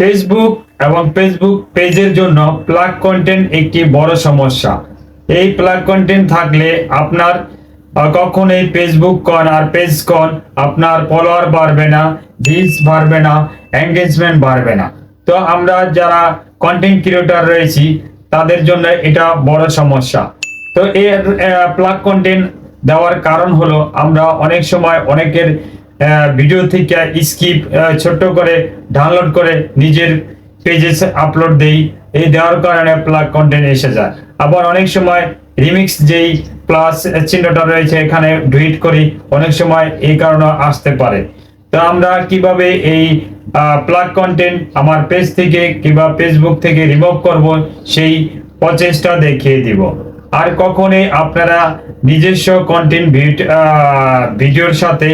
Facebook এবং Facebook পেজের জন্য প্লাগ কন্টেন্ট একটি বড় সমস্যা। এই প্লাগ কন্টেন্ট থাকলে আপনার কখন এই ফেসবুক কন আর পেজ কন আপনার ফলোয়ার বাড়বে না ভিউজ বাড়বে না এঙ্গেজমেন্ট বাড়বে না। তো আমরা যারা কন্টেন্ট ক্রিয়েটর রয়েছি, তাদের জন্য এটা বড় সমস্যা। তো এর প্লাগ কন্টেন্ট দেওয়ার কারণ হলো আমরা অনেক সময় অনেকের ভিডিও থেকে স্কিপ ছোট্ট করে ডাউনলোড করে নিজের পেজে আপলোড দেই। এই দেওয়ার কারণে প্লাগ কন্টেন্ট এসে যায়। আবার অনেক সময় রিমিক্স যেই প্লাস চিহ্নটা রয়েছে এখানে ডুইট করি, অনেক সময় এই কারণে আসতে পারে। তো আমরা কীভাবে এই প্লাগ কন্টেন্ট আমার পেজ থেকে কিংবা ফেসবুক থেকে রিমুভ করব, সেই প্রচেষ্টা দেখিয়ে দিব। আর কখনোই আপনারা নিজস্ব কন্টেন্ট ভিডিওর সাথে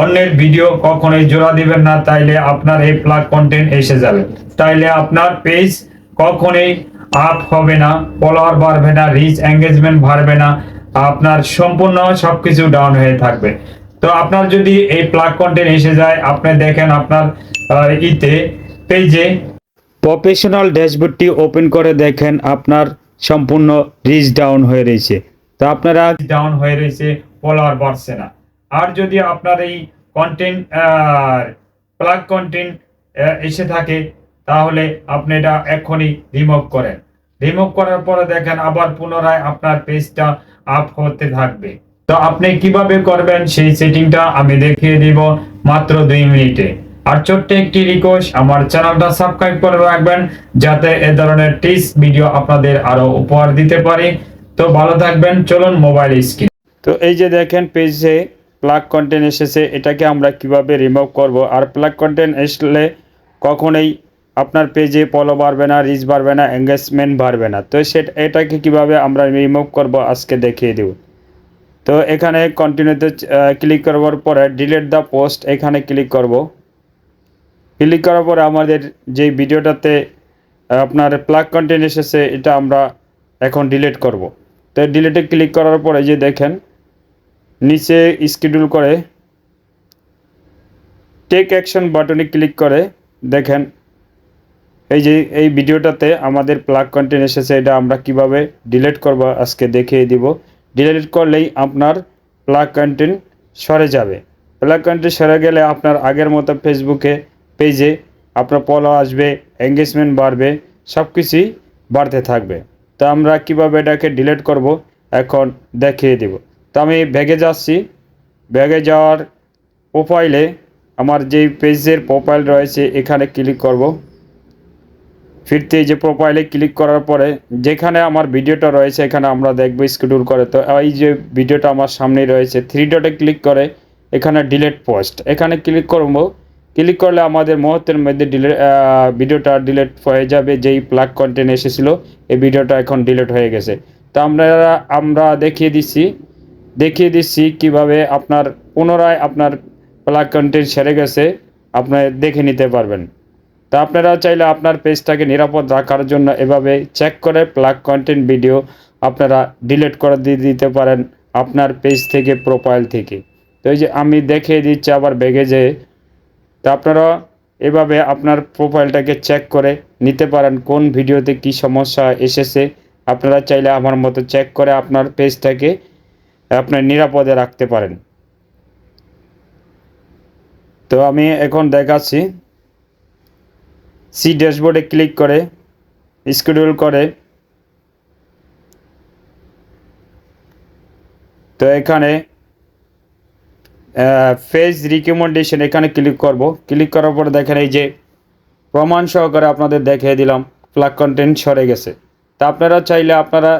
অন্যের ভিডিও কখনোই জোড়া দিবেন না, তাইলে আপনার এই প্লাগ কন্টেন্ট এসে যাবে। তাইলে আপনার পেজ কখনোই আপ হবে না ফলোয়ার বাড়বে না রিচ এঙ্গেজমেন্ট বাড়বে না, আপনার সম্পূর্ণ সবকিছু ডাউন হয়ে থাকবে। তো আপনার যদি এই প্লাগ কন্টেন্ট এসে যায়, আপনি দেখেন আপনার ইতে পেজে প্রফেশনাল ড্যাশবোর্ডটি ওপেন করে দেখেন, আপনার সম্পূর্ণ রিচ ডাউন হয়ে রয়েছে। তো আপনারা ডাউন হয়ে রয়েছে ফলোয়ার বাড়ছে না। আর যদি আপনার এই কন্টেন্ট প্লাগ কন্টেন্ট এসে থাকে, তাহলে আপনি এটা এখনই রিমুভ করেন। রিমুভ করার পরে দেখেন আবার পুনরায় আপনার পেজটা আপ হতে থাকবে। তো আপনি কীভাবে করবেন সেই সেটিংটা আমি দেখিয়ে দিব মাত্র দুই মিনিটে। আর ছোট্ট একটি রিকোয়েস্ট আমার চ্যানেলটা সাবস্ক্রাইব করে রাখবেন, যাতে এ ধরনের টিপস ভিডিও আপনাদের আরও উপহার দিতে পারি। তো ভালো থাকবেন, চলুন মোবাইল স্ক্রিন তো এই যে দেখেন পেজে প্লাগ কন্টেন্ট এসেছে, এটাকে আমরা কীভাবে রিমুভ করব? আর প্লাগ কন্টেন্ট আসলে কখনোই আপনার পেজে ফলো বাড়বে না রিচ বাড়বে না এঙ্গেজমেন্ট বাড়বে না। তো সেটা এটাকে কীভাবে আমরা রিমুভ করব আজকে দেখিয়ে দেব। তো এখানে কন্টিনিউতে ক্লিক করবার পরে ডিলিট দ্য পোস্ট এখানে ক্লিক করব। ক্লিক করার পরে আমাদের যে ভিডিওটাতে আপনার প্লাগ কন্টেন্ট এসেছে, এটা আমরা এখন ডিলিট করব। তো ডিলিটে ক্লিক করার পরে যে দেখেন নিচে স্কেডিউল করে টেক অ্যাকশন বাটনে ক্লিক করে, দেখেন, এই যে, এই ভিডিওটাতে আমাদের প্লাগ কন্টেন্ট এসেছে, এটা আমরা কীভাবে ডিলিট করব আজকে দেখিয়ে দিব। ডিলিট করলেই আপনার প্লাগ কন্টেন্ট সরে যাবে। প্লাগ কন্টেন্ট সরে গেলে আপনার আগের মতো ফেসবুকে পেজে আপনার ফলো আসবে এঙ্গেজমেন্ট বাড়বে সব কিছুই বাড়তে থাকবে। তো আমরা কীভাবে এটাকে ডিলিট করব, এখন দেখিয়ে দিব। তো আমি ব্যাগে যাচ্ছি। ব্যাগে যাওয়ার প্রোফাইলে আমার যেই পেজের প্রোফাইল রয়েছে, এখানে ক্লিক করব। ফিরতে যে প্রোফাইলে ক্লিক করার পরে যেখানে আমার ভিডিওটা রয়েছে, এখানে আমরা দেখব স্কেডিউল করে। তো এই যে ভিডিওটা আমার সামনেই রয়েছে থ্রি ডটে ক্লিক করে এখানে ডিলেট পোস্ট এখানে ক্লিক করব। ক্লিক করলে আমাদের মুহূর্তের মধ্যে ডিলেট ভিডিওটা ডিলেট হয়ে যাবে। যেই প্লাগ কন্টেন্ট এসেছিল, এই ভিডিওটা এখন ডিলেট হয়ে গেছে। তো আমরা আমরা দেখিয়ে দিচ্ছি। দেখিয়ে দিচ্ছি কীভাবে আপনার, পুনরায় আপনার প্লাগ কন্টেন্ট সেরে গেছে, আপনি দেখে নিতে পারবেন। তা আপনারা চাইলে আপনার পেজটাকে নিরাপদ রাখার জন্য এভাবে চেক করে প্লাগ কন্টেন্ট ভিডিও আপনারা ডিলিট করে দিয়ে দিতে পারেন আপনার পেজ থেকে প্রোফাইল থেকে। তো এই যে আমি দেখিয়ে দিচ্ছি আবার বেগে যেয়ে তা আপনারা এভাবে আপনার প্রোফাইলটাকে চেক করে নিতে পারেন কোন ভিডিওতে কি সমস্যা এসেছে। আপনারা চাইলে আমার মতো চেক করে আপনার পেজটাকে আপনার নিরাপদে রাখতে পারেন। তো আমি এখন দেখাচ্ছি। সি ড্যাশবোর্ডে ক্লিক করে স্কেডিউল করে। তো এখানে ফেজ রিকমেন্ডেশন এখানে ক্লিক করব। ক্লিক করার পর দেখেন এই যে প্রমাণ সহকারে আপনাদের দেখিয়ে দিলাম প্লাগ কন্টেন্ট সরে গেছে। তা আপনারা চাইলে আপনারা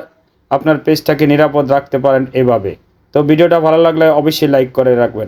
আপনার পেজটাকে নিরাপদ রাখতে পারেন এভাবে। তো ভিডিওটা ভালো লাগলে অবশ্যই লাইক করে রাখবেন।